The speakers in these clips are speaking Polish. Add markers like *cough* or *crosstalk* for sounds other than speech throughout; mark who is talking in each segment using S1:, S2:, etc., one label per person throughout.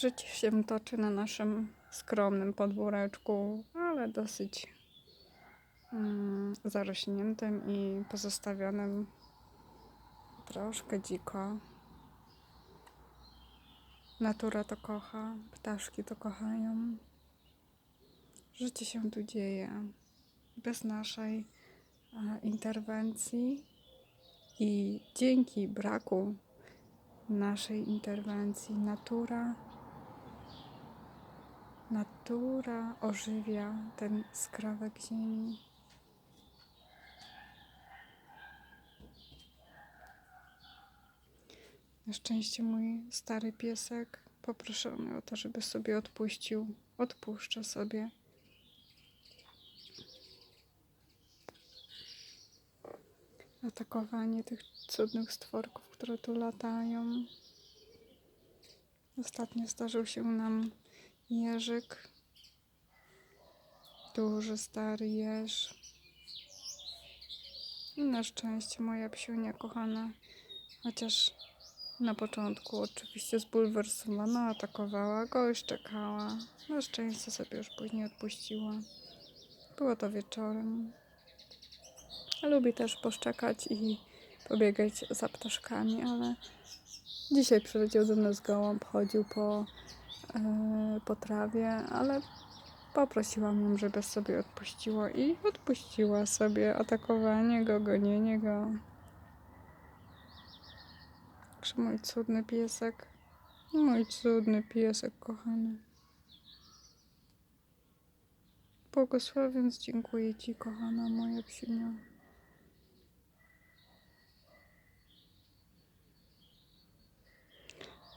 S1: Życie się toczy na naszym skromnym podwóreczku, ale dosyć mm, zarośniętym i pozostawionym troszkę dziko. Natura to kocha, ptaszki to kochają. Życie się tu dzieje bez naszej e, interwencji i dzięki braku naszej interwencji natura natura ożywia ten skrawek ziemi. Na szczęście mój stary piesek poproszony o to, żeby sobie odpuścił. Odpuszcza sobie. Atakowanie tych cudnych stworków, które tu latają. Ostatnio zdarzył się nam jeżyk. Duży, stary jeż. I na szczęście moja psiunia kochana, chociaż na początku oczywiście zbulwersowana, atakowała go i szczekała. Na szczęście sobie już później odpuściła. Było to wieczorem. Lubi też poszczekać i pobiegać za ptaszkami, ale dzisiaj przyleciał do nas gołąb, chodził po, po trawie, ale poprosiłam ją, żeby sobie odpuściła i odpuściła sobie atakowanie go, gonienie go. Także mój cudny piesek, mój cudny piesek kochany. Błogosławiąc dziękuję Ci, kochana moja psiunia.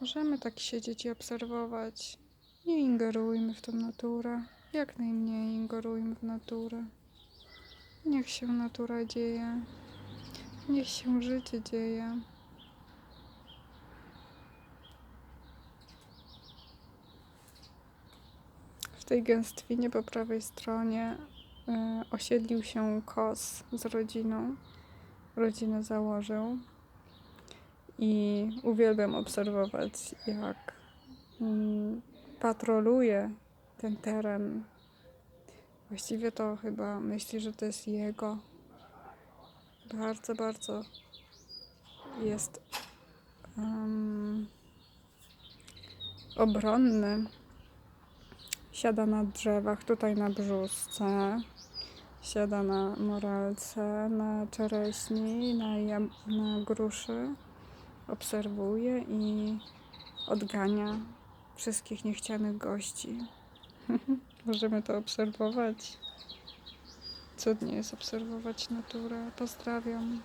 S1: Możemy tak siedzieć i obserwować. Nie ingerujmy w tą naturę. Jak najmniej ingerujmy w naturę. Niech się natura dzieje. Niech się życie dzieje. W tej gęstwinie po prawej stronie y, osiedlił się kos z rodziną. Rodzinę założył. I uwielbiam obserwować, jak mm, patroluje ten teren. Właściwie to chyba myśli, że to jest jego. Bardzo, bardzo jest um, obronny. Siada na drzewach, tutaj na brzusce. Siada na moralce, na czereśni, na, na gruszy obserwuje i odgania wszystkich niechcianych gości. *laughs* Możemy to obserwować. Cudnie jest obserwować naturę. Pozdrawiam.